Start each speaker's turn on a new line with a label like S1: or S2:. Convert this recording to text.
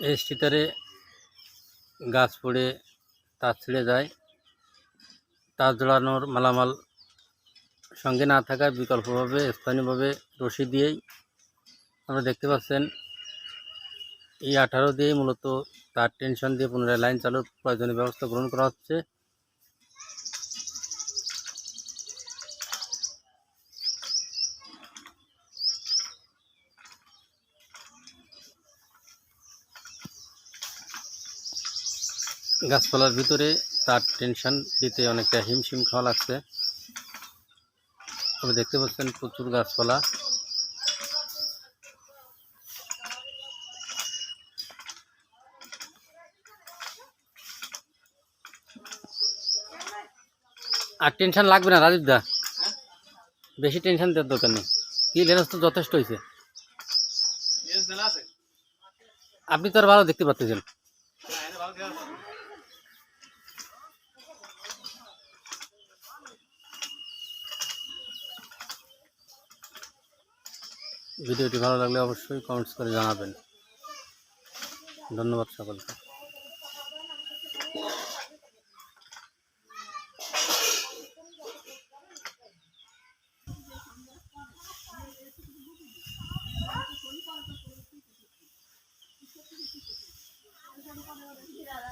S1: এই শীতারে গাছ পড়ে, তার ছিঁড়ে যায়। তার জড়ানোর মালামাল সঙ্গে না থাকায় বিকল্পভাবে, স্থানীয়ভাবে রশি দিয়েই আমরা দেখতে পাচ্ছেন, এই আঠারো দিয়েই মূলত তার টেনশন দিয়ে পুনরায় লাইন চালুর প্রয়োজনীয় ব্যবস্থা গ্রহণ করা হচ্ছে। গাছপালার ভিতরে তার টেনশন দিতে অনেকটা হিমশিম খাওয়া লাগছে। তবে দেখতে পাচ্ছেন প্রচুর গাছপালা। আর টেনশন লাগবে না রাজীব দা। বেশি টেনশন দেওয়ার দরকার নেই। কি লেন্স তো যথেষ্ট হয়েছে। আপনি তো আর ভালো দেখতে পাচ্ছেন ভিডিওটি ভালো লাগলে অবশ্যই কমেন্টস করে জানাবেন ধন্যবাদ সকলকে Gracias.